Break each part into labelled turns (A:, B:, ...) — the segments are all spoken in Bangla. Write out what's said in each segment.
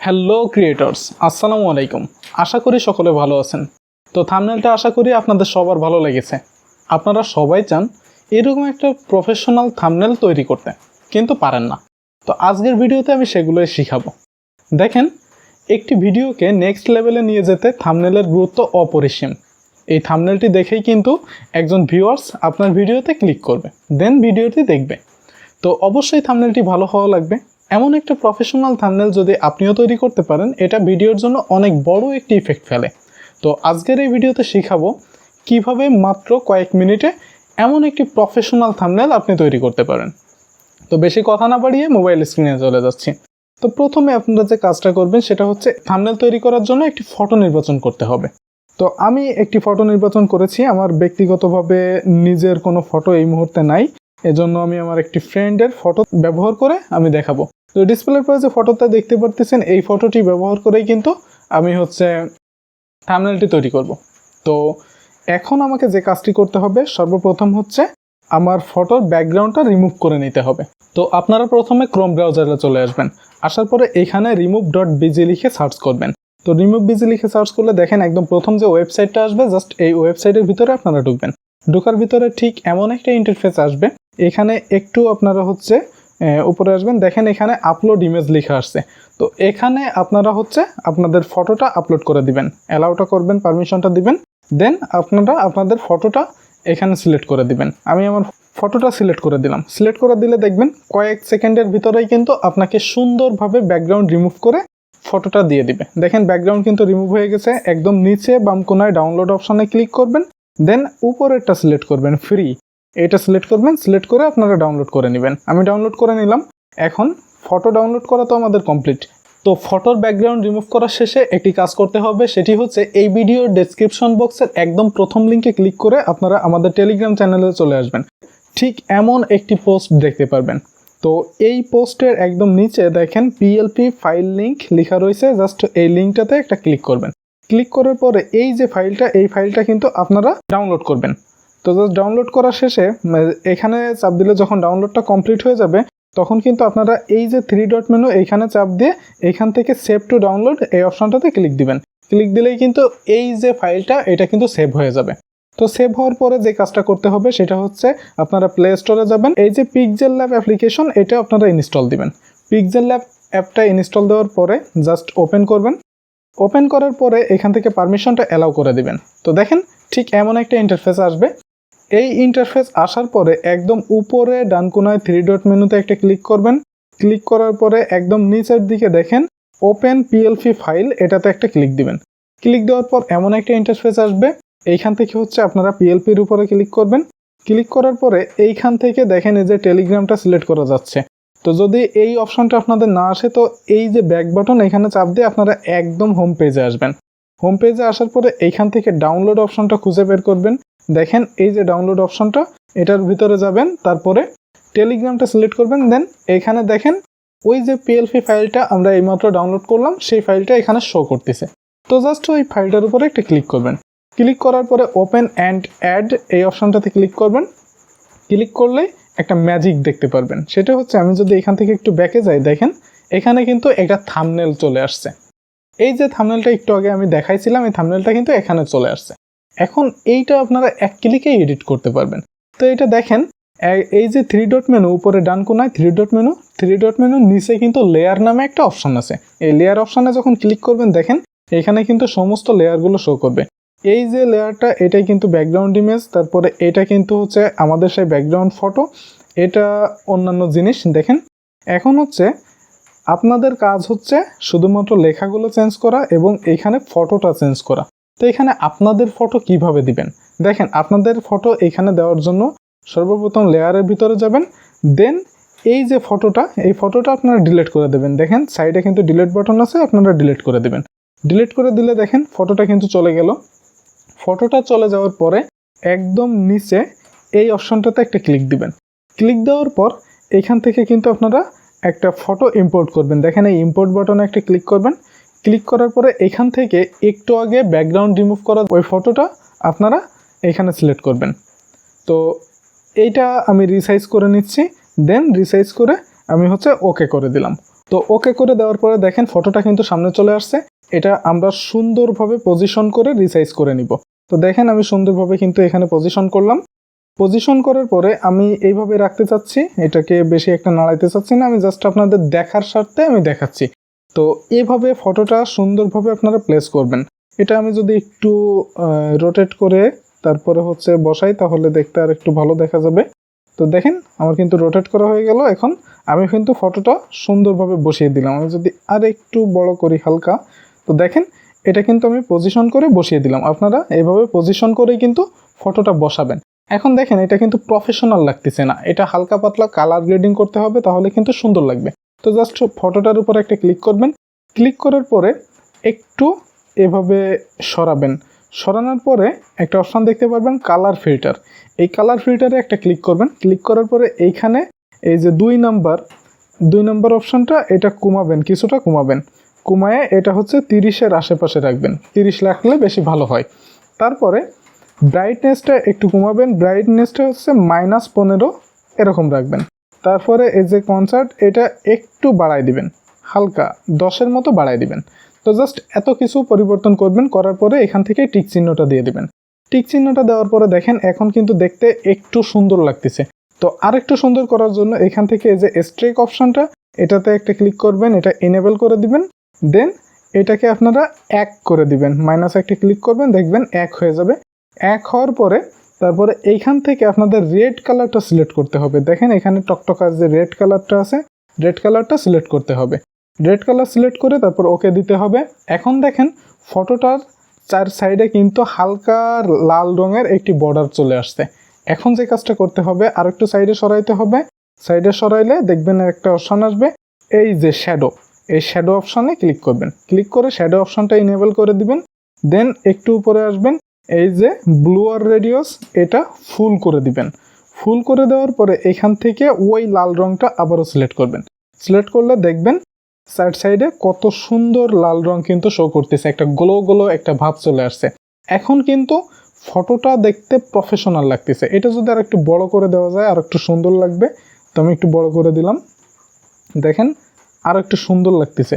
A: হ্যালো ক্রিয়েটর্স আসসালামু আলাইকুম। আশা করি সকলে ভালো আছেন। তো থামনেলটা আশা করি আপনাদের সবার ভালো লেগেছে। আপনারা সবাই চান এরকম একটা প্রফেশনাল থামনেল তৈরি করতে, কিন্তু পারেন না। তো আজকের ভিডিওতে আমি সেগুলোই শিখাবো। দেখেন, একটি ভিডিওকে নেক্সট লেভেলে নিয়ে যেতে থামনেলের গুরুত্ব অপরিসীম। এই থামনেলটি দেখেই কিন্তু একজন ভিউয়ার্স আপনার ভিডিওতে ক্লিক করবে দেন ভিডিওটি দেখবে। তো অবশ্যই থামনেলটি ভালো হওয়া লাগবে। এমন একটা প্রফেশনাল থামনেল যদি আপনিও তৈরি করতে পারেন, এটা ভিডিওর জন্য অনেক বড় একটি ইফেক্ট ফেলে। তো আজকের এই ভিডিওতে শিখাবো কীভাবে মাত্র কয়েক মিনিটে এমন একটি প্রফেশনাল থামনেল আপনি তৈরি করতে পারেন। তো বেশি কথা না বাড়িয়ে মোবাইল স্ক্রিনে চলে যাচ্ছি। তো প্রথমে আপনারা যে কাজটা করবেন, সেটা হচ্ছে থামনেল তৈরি করার জন্য একটি ফটো নির্বাচন করতে হবে। তো আমি একটি ফটো নির্বাচন করেছি, আমার ব্যক্তিগতভাবে নিজের কোনো ফটো এই মুহূর্তে নাই। এজন্য আমি আমার একটি ফ্রেন্ডের ফটো ব্যবহার করে আমি দেখাবো। তো ডিসপ্লের পরে যে ফটোটা দেখতে পারতেছেন, এই ফটোটি ব্যবহার করেই কিন্তু আমি হচ্ছে থামনেলটি তৈরি করব। তো এখন আমাকে যে কাজটি করতে হবে, সর্বপ্রথম হচ্ছে আমার ফটোর ব্যাকগ্রাউন্ডটা রিমুভ করে নিতে হবে। তো আপনারা প্রথমে ক্রোম ব্রাউজারে চলে আসবেন। আসার পরে এখানে রিমুভ ডট বিজি লিখে সার্চ করবেন। তো রিমুভ বিজি লিখে সার্চ করলে দেখেন একদম প্রথম যে ওয়েবসাইটটা আসবে জাস্ট এই ওয়েবসাইটের ভিতরে আপনারা ঢুকবেন। ঢোকার ভিতরে ঠিক এমন একটা ইন্টারফেস আসবে। এখানে একটু আপনারা হচ্ছে উপরে আসবেন। দেখেন এখানে আপলোড ইমেজ লেখা আসছে। তো এখানে আপনারা হচ্ছে আপনাদের ফটোটা আপলোড করে দিবেন। অ্যালাউটা করবেন পারমিশনটা দিবেন। দেন আপনারা আপনাদের ফটোটা এখানে সিলেক্ট করে দিবেন। আমি আমার ফটোটা সিলেক্ট করে দিলাম। সিলেক্ট করে দিলে দেখবেন কয়েক সেকেন্ডের ভিতরেই কিন্তু আপনাকে সুন্দরভাবে ব্যাকগ্রাউন্ড রিমুভ করে ফটোটা দিয়ে দিবে। দেখেন ব্যাকগ্রাউন্ড কিন্তু রিমুভ হয়ে গেছে। একদম নিচে বাম কোনায় ডাউনলোড অপশানে ক্লিক করবেন। দেন উপরেরটা সিলেক্ট করবেন ফ্রি এটা সিলেক্ট করবেন সিলেক্ট করে আপনারা ডাউনলোড করে নেবেন। আমি ডাউনলোড করে নিলাম। এখন ফটো ডাউনলোড করা তো আমাদের কমপ্লিট তো ফটোর ব্যাকগ্রাউন্ড রিমুভ করার শেষে একটি কাজ করতে হবে, সেটি হচ্ছে এই ভিডিওর ডেসক্রিপশন বক্সের একদম প্রথম লিঙ্কে ক্লিক করে আপনারা আমাদের টেলিগ্রাম চ্যানেলে চলে আসবেন। ঠিক এমন একটি পোস্ট দেখতে পারবেন। তো এই পোস্টের একদম নিচে দেখেন পিএলপি ফাইল লিঙ্ক লেখা রয়েছে জাস্ট এই লিঙ্কটাতে একটা ক্লিক করবেন। ক্লিক করার পরে এই যে ফাইলটা এই ফাইলটা কিন্তু আপনারা ডাউনলোড করবেন। তো জাস্ট ডাউনলোড করার শেষে এখানে চাপ দিলে যখন ডাউনলোডটা কমপ্লিট হয়ে যাবে, তখন কিন্তু আপনারা এই যে থ্রি ডট মেনু এইখানে চাপ দিয়ে এখান থেকে সেভ টু ডাউনলোড এই অপশনটাতে ক্লিক দিবেন। ক্লিক দিলেই কিন্তু এই যে ফাইলটা এটা কিন্তু সেভ হয়ে যাবে। তো সেভ হওয়ার পরে যে কাজটা করতে হবে, সেটা হচ্ছে আপনারা প্লে স্টোরে যাবেন। এই যে পিকজেল ল্যাব অ্যাপ্লিকেশন এটা আপনারা ইনস্টল দিবেন। পিকজেল ল্যাব অ্যাপটা ইনস্টল দেওয়ার পরে জাস্ট ওপেন করবেন। ওপেন করার পরে এখান থেকে পারমিশনটা অ্যালাউ করে দিবেন। তো দেখেন, ঠিক এমন একটা ইন্টারফেস আসবে। এই ইন্টারফেস আসার পরে একদম উপরে ডান কোনায় থ্রি ডট মেনুতে একটা ক্লিক করবেন। ক্লিক করার পরে একদম নিচের দিকে দেখেন ওপেন পিএলপি ফাইল এটাতে একটা ক্লিক দিবেন। ক্লিক দেওয়ার পর এমন একটা ইন্টারফেস আসবে, এইখান থেকে হচ্ছে আপনারা পিএলপির উপরে ক্লিক করবেন। ক্লিক করার পরে এইখান থেকে দেখেন এই যে টেলিগ্রামটা সিলেক্ট করা যাচ্ছে। তো যদি এই অপশনটা আপনাদের না আসে, তো এই যে ব্যাক বাটন এখানে চাপ দিয়ে আপনারা একদম হোম পেজে আসবেন। হোম পেজে আসার পরে এইখান থেকে ডাউনলোড অপশনটা খুঁজে বের করবেন। দেখেন এই যে ডাউনলোড অপশনটা এটার ভিতরে যাবেন, তারপরে টেলিগ্রামটা সিলেক্ট করবেন দেন এখানে দেখেন ওই যে পিএলপি ফাইলটা আমরা এইমাত্র ডাউনলোড করলাম, সেই ফাইলটা এখানে শো করতেছে। তো জাস্ট ওই ফাইলটার উপরে একটা ক্লিক করবেন। ক্লিক করার পরে ওপেন অ্যান্ড অ্যাড এই অপশনটাতে ক্লিক করবেন। ক্লিক করলেই একটা ম্যাজিক দেখতে পারবেন। সেটা হচ্ছে আমি যদি এখান থেকে একটু ব্যাকে যাই, দেখেন এখানে কিন্তু একটা থামনেল চলে আসছে। এই যে থামনেলটা একটু আগে আমি দেখাইছিলাম, এই থামনেলটা কিন্তু এখানে চলে আসছে। এখন এইটা আপনারা এক ক্লিকেই এডিট করতে পারবেন। তো এটা দেখেন এই যে থ্রি ডট মেনু উপরে ডান কোনায় three dot menu three dot menu নিচে কিন্তু লেয়ার নামে একটা অপশন আছে। এই লেয়ার অপশানে যখন ক্লিক করবেন, দেখেন এখানে কিন্তু সমস্ত লেয়ারগুলো শো করবে। এই যে লেয়ারটা এটাই কিন্তু ব্যাকগ্রাউন্ড ইমেজ তারপরে এটা কিন্তু হচ্ছে আমাদের সেই ব্যাকগ্রাউন্ড ফটো এটা অন্যান্য জিনিস, দেখেন। এখন হচ্ছে আপনাদের কাজ হচ্ছে শুধুমাত্র লেখাগুলো চেঞ্জ করা এবং এখানে ফটোটা চেঞ্জ করা। তো এখানে আপনাদের ফটো কীভাবে দিবেন? দেখেন, আপনাদের ফটো এখানে দেওয়ার জন্য সর্বপ্রথম লেয়ারের ভিতরে যাবেন দেন এই যে ফটোটা এই ফটোটা আপনারা ডিলিট করে দেবেন। দেখেন সাইডে কিন্তু ডিলিট বাটন আছে, আপনারা ডিলিট করে দেবেন। ডিলিট করে দিলে দেখেন ফটোটা কিন্তু চলে গেল। ফটোটা চলে যাওয়ার পরে একদম নিচে এই অপশনটাতে একটা ক্লিক দিবেন। ক্লিক দেওয়ার পর এখান থেকে কিন্তু আপনারা একটা ফটো ইম্পোর্ট করবেন। দেখেন, এই ইম্পোর্ট বাটনে একটা ক্লিক করবেন। ক্লিক করার পরে এখান থেকে একটু আগে ব্যাকগ্রাউন্ড রিমুভ করা ওই ফটোটা আপনারা এখানে সিলেক্ট করবেন। তো এইটা আমি রিসাইজ করে নিচ্ছি দেন রিসাইজ করে আমি হচ্ছে ওকে করে দিলাম। তো ওকে করে দেওয়ার পরে দেখেন ফটোটা কিন্তু সামনে চলে আসছে, এটা আমরা সুন্দরভাবে পজিশন করে রিসাইজ করে নিব। তো দেখেন আমি সুন্দরভাবে কিন্তু এখানে পজিশন করলাম। পজিশন করার পরে আমি এইভাবে রাখতে চাচ্ছি, এটাকে বেশি একটা নাড়াইতে চাচ্ছি না, আমি জাস্ট আপনাদের দেখার স্বার্থে আমি দেখাচ্ছি। তো এভাবে ফটোটা সুন্দরভাবে আপনারা প্লেস করবেন। এটা আমি যদি একটু রোটেট করে তারপরে হচ্ছে বসাই, তাহলে দেখতে আর একটু ভালো দেখা যাবে। তো দেখেন, আমার কিন্তু রোটেট করা হয়ে গেল। এখন আমি কিন্তু ফটোটা সুন্দরভাবে বসিয়ে দিলাম। আমি যদি আর একটু বড় করি হালকা, তো দেখেন, এটা কিন্তু আমি পজিশন করে বসিয়ে দিলাম। আপনারা এভাবে পজিশন করেই কিন্তু ফটোটা বসাবেন। এখন দেখেন, এটা কিন্তু প্রফেশনাল লাগতেছে না। এটা হালকা পাতলা কালার গ্রেডিং করতে হবে, তাহলে কিন্তু সুন্দর লাগবে। তো জাস্ট ফটোটার উপর একটা ক্লিক করবেন। ক্লিক করার পরে একটু এভাবে সরাবেন। সরানোর পরে একটা অপশান দেখতে পারবেন কালার ফিল্টার এই কালার ফিল্টারে একটা ক্লিক করবেন। ক্লিক করার পরে এইখানে এই যে দুই নাম্বার দুই নাম্বার অপশানটা এটা কমাবেন, কিছুটা কমাবেন। কমায়ে এটা হচ্ছে তিরিশের আশেপাশে রাখবেন। তিরিশ রাখলে বেশি ভালো হয়। তারপরে ব্রাইটনেসটা একটু কমাবেন। ব্রাইটনেসটা হচ্ছে মাইনাস পনেরো, এরকম রাখবেন। তারপরে এই যে কনসার্ট এটা একটু বাড়াই দিবেন। হালকা দশের মতো বাড়াই দিবেন। তো জাস্ট এত কিছু পরিবর্তন করবেন, করার পরে এখান থেকে টিক চিহ্নটা দিয়ে দিবেন। টিক চিহ্নটা দেওয়ার পরে দেখেন, এখন কিন্তু দেখতে একটু সুন্দর লাগতেছে। তো আরেকটু সুন্দর করার জন্য এখান থেকে এই যে স্ট্রেক অপশনটা এটাতে একটা ক্লিক করবেন, এটা এনেবল করে দিবেন। দেন এটাকে আপনারা এক করে দিবেন। মাইনাস একটা ক্লিক করবেন, দেখবেন এক হয়ে যাবে। এক হওয়ার পরে তারপরে এইখান থেকে আপনাদের রেড কালারটা সিলেক্ট করতে হবে। দেখেন এখানে টকটকার যে রেড কালারটা আছে রেড কালারটা সিলেক্ট করতে হবে। রেড কালার সিলেক্ট করে তারপর ওকে দিতে হবে। এখন দেখেন ফটোটার চার সাইডে কিন্তু হালকা লাল রঙের একটি বর্ডার চলে আসছে। এখন যে কাজটা করতে হবে আর একটু সাইডে সরাইতে হবে। সাইডে সরাইলে দেখবেন একটা অপশান আসবে, এই যে শ্যাডো এই শ্যাডো অপশানে ক্লিক করবেন। ক্লিক করে শ্যাডো অপশানটা ইনেবল করে দিবেন। দেন একটু উপরে আসবেন। এই যে ব্লু আর রেডিওস এটা ফুল করে দিবেন। ফুল করে দেওয়ার পরে এখান থেকে ওই লাল রংটা আবারও সিলেক্ট করবেন। সিলেক্ট করলে দেখবেন সাইড সাইডে কত সুন্দর লাল রং কিন্তু শো করতেছে, একটা গ্লো গ্লো একটা ভাব চলে আসছে। এখন কিন্তু ফটোটা দেখতে প্রফেশনাল লাগতেছে। এটা যদি আর একটু বড় করে দেওয়া যায় আর একটু সুন্দর লাগবে। তো আমি একটু বড় করে দিলাম। দেখেন আর একটু সুন্দর লাগতেছে।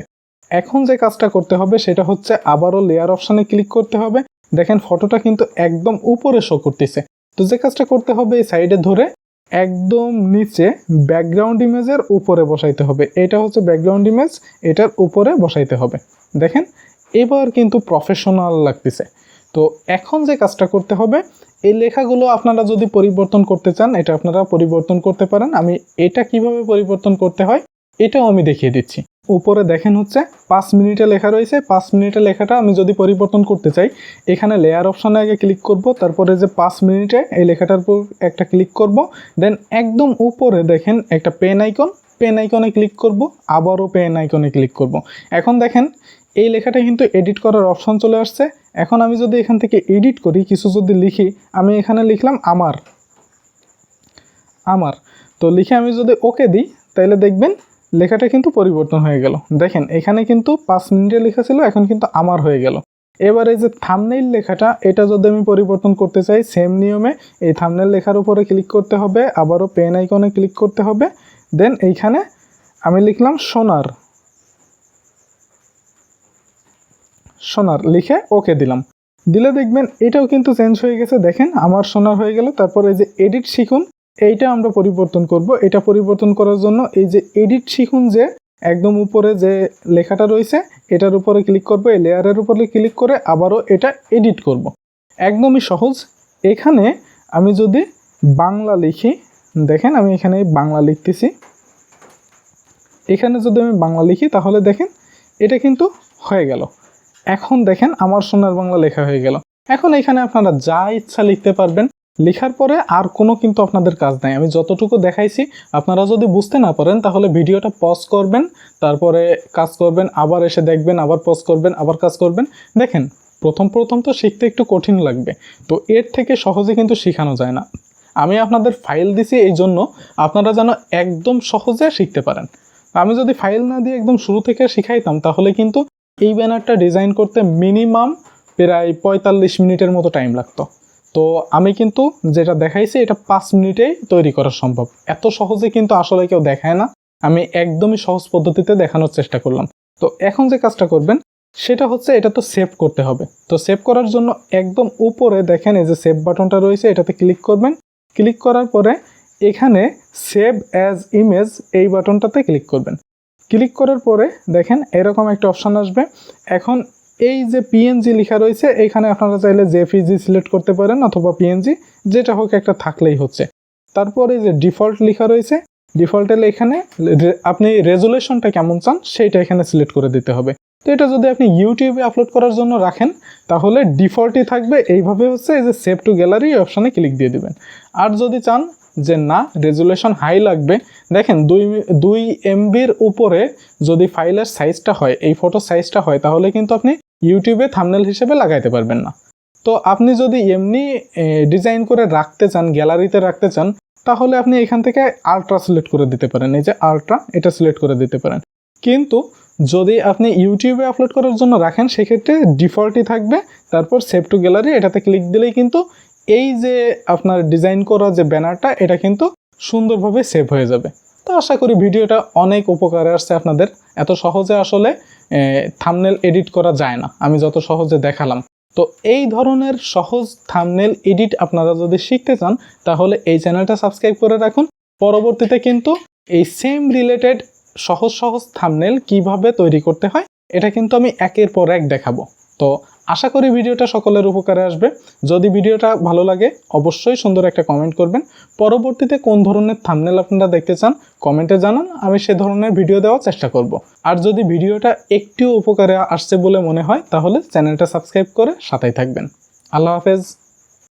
A: এখন যে কাজটা করতে হবে, সেটা হচ্ছে আবারও লেয়ার অপশানে ক্লিক করতে হবে। দেখেন ফটোটা কিন্তু একদম উপরে শো করতেছে। তো যে কাজটা করতে হবে এই সাইডে ধরে একদম নিচে ব্যাকগ্রাউন্ড ইমেজের উপরে বসাইতে হবে। এটা হচ্ছে ব্যাকগ্রাউন্ড ইমেজ এটার উপরে বসাইতে হবে। দেখেন, এবার কিন্তু প্রফেশনাল লাগতেছে। তো এখন যে কাজটা করতে হবে, এই লেখাগুলো আপনারা যদি পরিবর্তন করতে চান, এটা আপনারা পরিবর্তন করতে পারেন। আমি এটা কীভাবে পরিবর্তন করতে হয়, এটাও আমি দেখিয়ে দিচ্ছি। উপরে দেখেন হচ্ছে পাঁচ মিনিটে লেখা রয়েছে। পাঁচ মিনিটে লেখাটা আমি যদি পরিবর্তন করতে চাই, এখানে লেয়ার অপশানে আগে ক্লিক করব, তারপরে যে পাঁচ মিনিটে এই লেখাটার উপর একটা ক্লিক করব দেন একদম উপরে দেখেন একটা পেন আইকন পেন আইকনে ক্লিক করব, আবারও পেন আইকনে ক্লিক করব। এখন দেখেন, এই লেখাটা কিন্তু এডিট করার অপশন চলে আসছে। এখন আমি যদি এখান থেকে এডিট করি, কিছু যদি লিখি, আমি এখানে লিখলাম আমার। আমার। তো লিখে আমি যদি ওকে দিই, তাহলে দেখবেন লেখাটা কিন্তু পরিবর্তন হয়ে গেল। দেখেন, এখানে কিন্তু পাঁচ মিনিটে লেখা ছিল, এখন কিন্তু আমার হয়ে গেল। এবার এই যে থামনেইল লেখাটা, এটা যদি আমি পরিবর্তন করতে চাই সেম নিয়মে এই থামনেল লেখার উপরে ক্লিক করতে হবে, আবারও পেন আইকনে ক্লিক করতে হবে। দেন এইখানে আমি লিখলাম সোনার। সোনার লিখে ওকে দিলাম। দিলে দেখবেন এটাও কিন্তু চেঞ্জ হয়ে গেছে। দেখেন, আমার সোনার হয়ে গেল। তারপর এই যে এডিট শিখুন এইটা আমরা পরিবর্তন করব। এটা পরিবর্তন করার জন্য এই যে এডিট শিখুন যে, একদম উপরে যে লেখাটা রয়েছে, এটার উপরে ক্লিক করব। এই লেয়ারের উপরে ক্লিক করে আবারও এটা এডিট করব। একদমই সহজ। এখানে আমি যদি বাংলা লিখি, দেখেন আমি এখানে বাংলা লিখতেছি। এখানে যদি আমি বাংলা লিখি, তাহলে দেখেন এটা কিন্তু হয়ে গেল। এখন দেখেন আমার সোনার বাংলা লেখা হয়ে গেল। এখন এখানে আপনারা যা ইচ্ছা লিখতে পারবেন লেখার পরে আর কোনো কিন্তু আপনাদের কাজ নাই। আমি যতটুকু দেখাইছি, আপনারা যদি বুঝতে না পারেন, তাহলে ভিডিওটা পজ করবেন, তারপরে কাজ করবেন, আবার এসে দেখবেন, আবার পজ করবেন, আবার কাজ করবেন। দেখেন, প্রথম প্রথম তো শিখতে একটু কঠিন লাগবে, তো এর থেকে সহজে কিন্তু শেখানো যায় না। আমি আপনাদের ফাইল দিছি এই জন্য আপনারা যেন একদম সহজে শিখতে পারেন। আমি যদি ফাইল না দিয়ে একদম শুরু থেকে শিখাইতাম, তাহলে কিন্তু এই ব্যানারটা ডিজাইন করতে মিনিমাম প্রায় পঁয়তাল্লিশ মিনিটের মতো টাইম লাগতো। তো আমি কিন্তু যেটা দেখাইছি, এটা পাঁচ মিনিটেই তৈরি করা সম্ভব। এত সহজে কিন্তু আসলে কেউ দেখায় না। আমি একদমই সহজ পদ্ধতিতে দেখানোর চেষ্টা করলাম। তো এখন যে কাজটা করবেন, সেটা হচ্ছে এটা তো সেভ করতে হবে। তো সেভ করার জন্য একদম উপরে দেখেন, এই যে সেভ বাটনটা রয়েছে, এটাতে ক্লিক করবেন। ক্লিক করার পরে এখানে সেভ অ্যাজ ইমেজ এই বাটনটাতে ক্লিক করবেন। ক্লিক করার পরে দেখেন, এরকম একটা অপশান আসবে। এখন এই যে পিএনজি লেখা রয়েছে, এখানে আপনারা চাইলে জেপিজি সিলেক্ট করতে পারেন অথবা পিএনজি যেটা হোক একটা থাকলেই হচ্ছে। তারপরে যে ডিফল্ট লেখা রয়েছে ডিফল্টে এখানে আপনি রেজুলেশনটা কেমন চান, সেইটা এখানে সিলেক্ট করে দিতে হবে। তো এটা যদি আপনি ইউটিউবে আপলোড করার জন্য রাখেন, তাহলে ডিফল্টই থাকবে, এইভাবে হচ্ছে এই যে সেভ টু গ্যালারি অপশানে ক্লিক দিয়ে দিবেন। আর যদি চান যে না রেজুলেশন হাই লাগবে, দেখেন দুই দুই এমবির উপরে যদি ফাইলের সাইজটা হয়, এই ফটো সাইজটা হয়, তাহলে কিন্তু আপনি ইউটিউবে থামনেল হিসেবে লাগাইতে পারবেন না। তো আপনি যদি এমনি ডিজাইন করে রাখতে চান গ্যালারিতে রাখতে চান, তাহলে আপনি এখান থেকে আলট্রা সিলেক্ট করে দিতে পারেন। এই যে আলট্রা এটা সিলেক্ট করে দিতে পারেন। কিন্তু যদি আপনি ইউটিউবে আপলোড করার জন্য রাখেন, সেক্ষেত্রে ডিফল্টই থাকবে। তারপর সেভ টু গ্যালারি এটাতে ক্লিক দিলেই কিন্তু এই যে আপনার ডিজাইন করা যে ব্যানারটা এটা কিন্তু সুন্দরভাবে সেভ হয়ে যাবে। তো আশা করি ভিডিওটা অনেক উপকারে আসছে আপনাদের। এত সহজে আসলে থামনেল এডিট করা যায় না। আমি যত সহজে দেখালাম। তো এই ধরনের সহজ থামনেল এডিট আপনারা যদি শিখতে চান, তাহলে এই চ্যানেলটা সাবস্ক্রাইব করে রাখুন। পরবর্তীতে কিন্তু এই সেম রিলেটেড সহজ সহজ থামনেল কীভাবে তৈরি করতে হয়, এটা কিন্তু আমি একের পর এক দেখাবো। তো আশা করি ভিডিওটা সকলের উপকারে আসবে। যদি ভিডিওটা ভালো লাগে, অবশ্যই সুন্দর একটা কমেন্ট করবেন। পরবর্তীতে কোন ধরনের থামনেল আপনারা দেখতে চান কমেন্টে জানান, আমি সে ধরনের ভিডিও দেওয়ার চেষ্টা করব। আর যদি ভিডিওটা একটু উপকারে আসছে বলে মনে হয়, তাহলে চ্যানেলটা সাবস্ক্রাইব করে সাথেই থাকবেন। আল্লাহ হাফেজ।